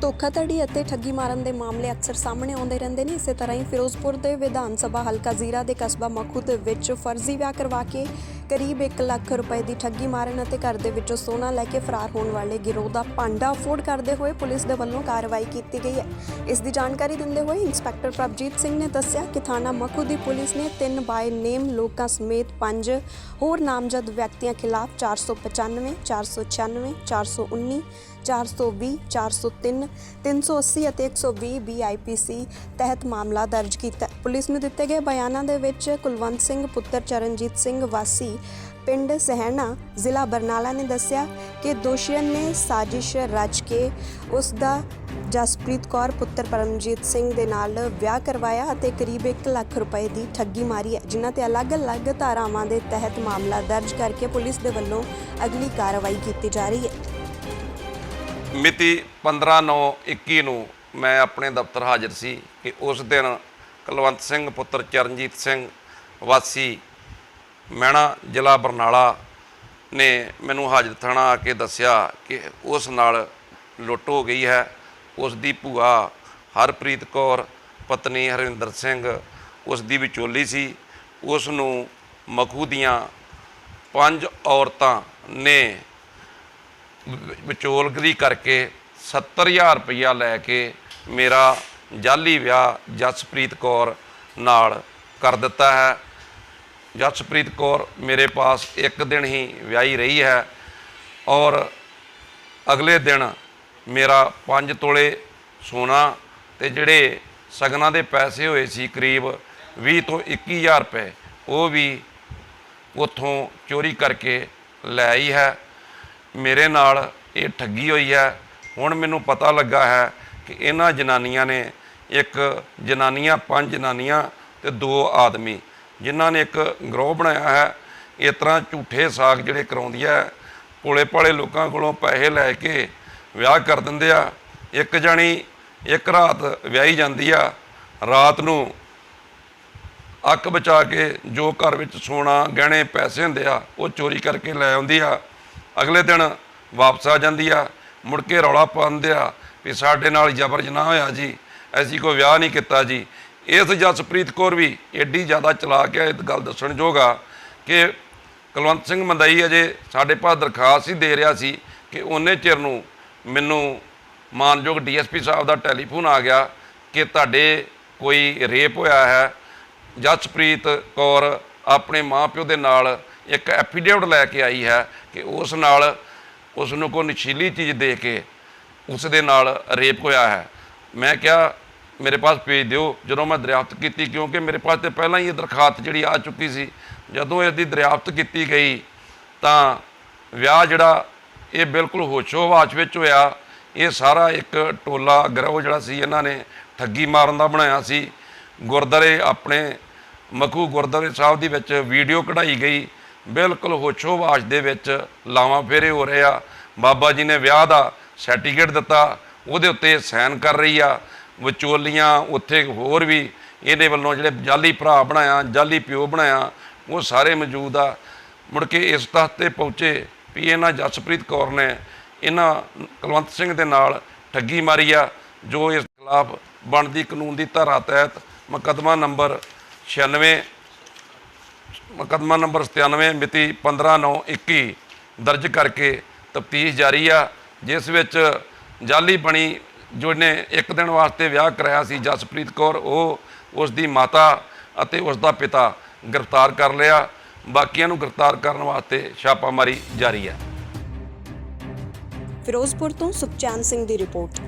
ਧੋਖਾਧੜੀ ਅਤੇ ਠੱਗੀ ਮਾਰਨ ਦੇ ਮਾਮਲੇ ਅਕਸਰ ਸਾਹਮਣੇ ਆਉਂਦੇ ਰਹਿੰਦੇ ਨੇ। ਇਸੇ ਤਰ੍ਹਾਂ ਹੀ ਫਿਰੋਜ਼ਪੁਰ ਦੇ ਵਿਧਾਨ ਸਭਾ ਹਲਕਾ ਜ਼ੀਰਾ ਦੇ ਕਸਬਾ ਮਖੂ ਦੇ ਵਿੱਚ ਫਰਜ਼ੀ ਵਿਆਹ ਕਰਵਾ ਕੇ ਕਰੀਬ 1 ਲੱਖ ਰੁਪਏ ਦੀ ਠੱਗੀ ਮਾਰਨ ਅਤੇ ਘਰ ਦੇ ਵਿੱਚੋਂ ਸੋਨਾ ਲੈ ਕੇ ਫਰਾਰ ਹੋਣ ਵਾਲੇ ਗਿਰੋਹ ਦਾ ਪਾਂਡਾ ਫੋੜ ਕਰਦੇ ਹੋਏ ਪੁਲਿਸ ਦੇ ਵੱਲੋਂ ਕਾਰਵਾਈ ਕੀਤੀ ਗਈ ਹੈ। ਇਸ ਦੀ ਜਾਣਕਾਰੀ ਦਿੰਦੇ ਹੋਏ ਇੰਸਪੈਕਟਰ ਪ੍ਰਭਜੀਤ ਸਿੰਘ ਨੇ ਦੱਸਿਆ ਕਿ ਥਾਣਾ ਮਖੂ ਦੀ ਪੁਲਿਸ ਨੇ ਤਿੰਨ ਬਾਏ ਨੇਮ ਲੋਕਾਂ ਸਮੇਤ ਪੰਜ ਹੋਰ ਨਾਮਜ਼ਦ ਵਿਅਕਤੀਆਂ ਖਿਲਾਫ 495 496 419 420 403 380 ਅਤੇ 120 ਬੀਆਈਪੀਸੀ ਤਹਿਤ ਮਾਮਲਾ ਦਰਜ ਕੀਤਾ ਪੁਲਿਸ ਨੂੰ ਦਿੱਤੇ ਗਏ ਬਿਆਨਾਂ ਦੇ ਵਿੱਚ ਕੁਲਵੰਤ ਸਿੰਘ, ਪੁੱਤਰ ਚਰਨਜੀਤ ਸਿੰਘ ਵਾਸੀ ਪਿੰਡ ਸਹਿਣਾ ਜ਼ਿਲ੍ਹਾ ਬਰਨਾਲਾ ਨੇ ਦੱਸਿਆ ਕਿ ਦੋਸ਼ੀਆਂ ਨੇ ਸਾਜ਼ਿਸ਼ ਰਚ ਕੇ ਉਸ ਦਾ ਜਸਪ੍ਰੀਤ ਕੌਰ, ਪੁੱਤਰ ਪਰਮਜੀਤ ਸਿੰਘ ਦੇ ਨਾਲ ਵਿਆਹ ਕਰਵਾਇਆ ਅਤੇ ਕਰੀਬ 1 ਲੱਖ ਰੁਪਏ ਦੀ ਠੱਗੀ ਮਾਰੀ ਹੈ, ਜਿਨ੍ਹਾਂ ਤੇ ਅਲੱਗ-ਅਲੱਗ ਧਾਰਾਵਾਂ ਦੇ ਤਹਿਤ ਮਾਮਲਾ ਦਰਜ ਕਰਕੇ ਪੁਲਿਸ ਦੇ ਵੱਲੋਂ ਅਗਲੀ ਕਾਰਵਾਈ ਕੀਤੀ ਜਾ ਰਹੀ ਹੈ। ਮਿਤੀ 15/9/21 ਨੂੰ ਮੈਂ ਆਪਣੇ ਦਫ਼ਤਰ ਹਾਜ਼ਰ ਸੀ ਕਿ ਉਸ ਦਿਨ ਕੁਲਵੰਤ ਸਿੰਘ, ਪੁੱਤਰ ਚਰਨਜੀਤ ਸਿੰਘ ਵਾਸੀ ਮਹਿਣਾ ਜ਼ਿਲ੍ਹਾ ਬਰਨਾਲਾ ਨੇ ਮੈਨੂੰ ਹਾਜ਼ਰ ਥਾਣਾ ਆ ਕੇ ਦੱਸਿਆ ਕਿ ਉਸ ਨਾਲ ਲੁੱਟ ਹੋ ਗਈ ਹੈ। ਉਸ ਦੀ ਭੂਆ ਹਰਪ੍ਰੀਤ ਕੌਰ, ਪਤਨੀ ਹਰਿੰਦਰ ਸਿੰਘ ਉਸ ਦੀ ਵਿਚੋਲੀ ਸੀ। ਉਸ ਨੂੰ ਮਖੂ ਦੀਆਂ ਪੰਜ ਔਰਤਾਂ ਨੇ ਵਿਚੋਲਗਰੀ ਕਰਕੇ 70000 ਰੁਪਇਆ ਲੈ ਕੇ ਮੇਰਾ ਜਾਲੀ ਵਿਆਹ ਜਸਪ੍ਰੀਤ ਕੌਰ ਨਾਲ ਕਰ ਦਿੱਤਾ ਹੈ। ਜਸਪ੍ਰੀਤ ਕੌਰ ਮੇਰੇ ਪਾਸ ਇੱਕ ਦਿਨ ਹੀ ਵਿਆਹੀ ਰਹੀ ਹੈ ਔਰ ਅਗਲੇ ਦਿਨ ਮੇਰਾ 5 ਤੋਲੇ ਸੋਨਾ ਤੇ ਜਿਹੜੇ ਸਗਨਾਂ ਦੇ ਪੈਸੇ ਹੋਏ ਸੀ ਕਰੀਬ 20 ਤੋਂ 21000 ਰੁਪਏ, ਉਹ ਵੀ ਉਥੋਂ ਚੋਰੀ ਕਰਕੇ ਲੈ ਆਈ ਹੈ। ਮੇਰੇ ਨਾਲ ਇਹ ਠੱਗੀ ਹੋਈ ਹੈ। ਹੁਣ ਮੈਨੂੰ ਪਤਾ ਲੱਗਾ ਹੈ ਕਿ ਇਹਨਾਂ ਜਨਾਨੀਆਂ ਨੇ ਇੱਕ ਜਨਾਨੀਆਂ, ਪੰਜ ਜਨਾਨੀਆਂ ਤੇ ਦੋ ਆਦਮੀ। ਜਿਨ੍ਹਾਂ ਨੇ ਇੱਕ ਗਰੋਹ ਬਣਾਇਆ ਹੈ ਇਸ ਤਰ੍ਹਾਂ ਝੂਠੇ ਸਾਖ ਜਿਹੜੇ ਕਰਾਉਂਦੀਆਂ ਹੈ, ਭੋਲੇ ਭਾਲੇ ਲੋਕਾਂ ਕੋਲੋਂ ਪੈਸੇ ਲੈ ਕੇ ਵਿਆਹ ਕਰ ਦਿੰਦੇ ਆ। ਇੱਕ ਜਾਣੀ ਇੱਕ ਰਾਤ ਵਿਆਹੀ ਜਾਂਦੀ ਆ ਰਾਤ ਨੂੰ ਅੱਕ ਬਚਾ ਕੇ ਜੋ ਘਰ ਵਿੱਚ ਸੋਨਾ ਗਹਿਣੇ ਪੈਸੇ ਹੁੰਦੇ ਆ ਉਹ ਚੋਰੀ ਕਰਕੇ ਲੈ ਆਉਂਦੀ ਆ। ਅਗਲੇ ਦਿਨ ਵਾਪਸ ਆ ਜਾਂਦੀ ਆ ਮੁੜ ਕੇ ਰੌਲਾ ਪਾਉਂਦੇ ਆ ਵੀ ਸਾਡੇ ਨਾਲ ਜ਼ਬਰ ਜਨਾਹ ਹੋਇਆ ਜੀ ਅਸੀਂ ਕੋਈ ਵਿਆਹ ਨਹੀਂ ਕੀਤਾ ਜੀ। ਇਸ ਜਸਪ੍ਰੀਤ ਕੌਰ ਵੀ ਐਡੀ ਜ਼ਿਆਦਾ ਚਲਾ ਕੇ ਇਹ ਗੱਲ ਦੱਸਣ ਜੋਗਾ ਕਿ ਕੁਲਵੰਤ ਸਿੰਘ ਮੰਦਈ ਅਜੇ ਸਾਡੇ ਪਾਸ ਦਰਖਾਸਤ ਹੀ ਦੇ ਰਿਹਾ ਸੀ ਕਿ ਉਹਨੇ ਚਿਰ ਨੂੰ ਮੈਨੂੰ ਮਾਨਯੋਗ ਡੀਐਸਪੀ ਸਾਹਿਬ ਦਾ ਟੈਲੀਫੋਨ ਆ ਗਿਆ ਕਿ ਤੁਹਾਡੇ ਕੋਈ ਰੇਪ ਹੋਇਆ ਹੈ। ਜਸਪ੍ਰੀਤ ਕੌਰ ਆਪਣੇ ਮਾਪਿਓ ਦੇ ਨਾਲ ਇੱਕ ਐਫੀਡੇਵਿਟ ਲੈ ਕੇ ਆਈ ਹੈ ਕਿ ਉਸ ਨਾਲ ਉਸ ਨੂੰ ਕੋਈ ਨਸ਼ੀਲੀ ਚੀਜ਼ ਦੇ ਕੇ ਉਸ ਦੇ ਨਾਲ ਰੇਪ ਹੋਇਆ ਹੈ। ਮੈਂ ਕਿਹਾ ਮੇਰੇ ਪਾਸ ਭੇਜ ਦਿਓ। ਜਦੋਂ ਮੈਂ ਦਰਿਆਫਤ ਕੀਤੀ, ਕਿਉਂਕਿ ਮੇਰੇ ਪਾਸ ਤੇ ਪਹਿਲਾਂ ਹੀ ਇਹ ਦਰਖਾਸਤ ਜਿਹੜੀ ਆ ਚੁੱਕੀ ਸੀ, ਜਦੋਂ ਇਸ ਦੀ ਦਰਿਆਫਤ ਕੀਤੀ ਗਈ, ਤਾਂ ਵਿਆਹ ਜਿਹੜਾ, ਇਹ ਬਿਲਕੁਲ ਹੋਸ਼ੋ-ਹਵਾਸ ਵਿੱਚ ਹੋਇਆ। ਇਹ ਸਾਰਾ ਇੱਕ ਟੋਲਾ ਗਰੋਹ ਜਿਹੜਾ ਸੀ, ਇਹਨਾਂ ਨੇ ਠੱਗੀ ਮਾਰਨ ਦਾ ਬਣਾਇਆ ਸੀ। ਗੁਰਦਾਰੇ ਆਪਣੇ, ਮਖੂ ਗੁਰਦਾਰੇ ਸਾਹਿਬ ਦੀ ਵਿੱਚ ਵੀਡੀਓ ਕਢਾਈ ਗਈ। ਬਿਲਕੁਲ ਹੋਸ਼ੋ-ਹਵਾਸ ਦੇ ਵਿੱਚ ਲਾਵਾਂ ਫੇਰੇ ਹੋ ਰਹੇ ਆ। ਬਾਬਾ ਜੀ ਨੇ ਵਿਆਹ ਦਾ ਸਰਟੀਫਿਕੇਟ ਦਿੱਤਾ। ਉਹਦੇ ਉੱਤੇ ਸਾਈਨ ਕਰ ਰਹੀ ਆ। ਵਿਚੋਲੀਆਂ, ਉੱਥੇ ਹੋਰ ਵੀ ਇਹਦੇ ਵੱਲੋਂ ਜਿਹੜੇ ਜਾਲੀ ਭਰਾ ਬਣਾਇਆ, ਜਾਲੀ ਪਿਓ ਬਣਾਇਆ, ਉਹ ਸਾਰੇ ਮੌਜੂਦ ਆ। ਮੁੜ ਕੇ ਇਸ ਤੱਥ ਤੇ ਪਹੁੰਚੇ ਵੀ ਇਹਨਾਂ ਜਸਪ੍ਰੀਤ ਕੌਰ ਨੇ ਇਹਨਾਂ ਕੁਲਵੰਤ ਸਿੰਘ ਦੇ ਨਾਲ ਠੱਗੀ ਮਾਰੀ ਆ, ਜੋ ਇਸ ਖਿਲਾਫ ਬਣਦੀ ਕਾਨੂੰਨ ਦੀ ਧਾਰਾ ਤਹਿਤ ਮੁਕੱਦਮਾ ਨੰਬਰ 96 ਮੁਕੱਦਮਾ ਨੰਬਰ 97 ਮਿਤੀ 15/9/21 ਦਰਜ ਕਰਕੇ ਤਫਤੀਸ਼ ਜਾਰੀ ਆ, ਜਿਸ ਵਿੱਚ ਜਾਲੀ ਬਣੀ ਜੋ ਨੇ ਇੱਕ ਦਿਨ ਵਾਸਤੇ ਵਿਆਹ ਕਰਾਇਆ ਸੀ ਜਸਪ੍ਰੀਤ ਕੌਰ, ਉਹ ਉਸ ਦੀ ਮਾਤਾ ਅਤੇ ਉਸ ਦਾ ਪਿਤਾ ਗ੍ਰਿਫਤਾਰ ਕਰ ਲਿਆ। ਬਾਕੀਆਂ ਨੂੰ ਗ੍ਰਿਫਤਾਰ ਕਰਨ ਵਾਸਤੇ ਛਾਪਾਮਾਰੀ ਜਾਰੀ ਹੈ। ਫਿਰੋਜ਼ਪੁਰ ਤੋਂ ਸੁਖਚੈਨ ਸਿੰਘ ਦੀ ਰਿਪੋਰਟ।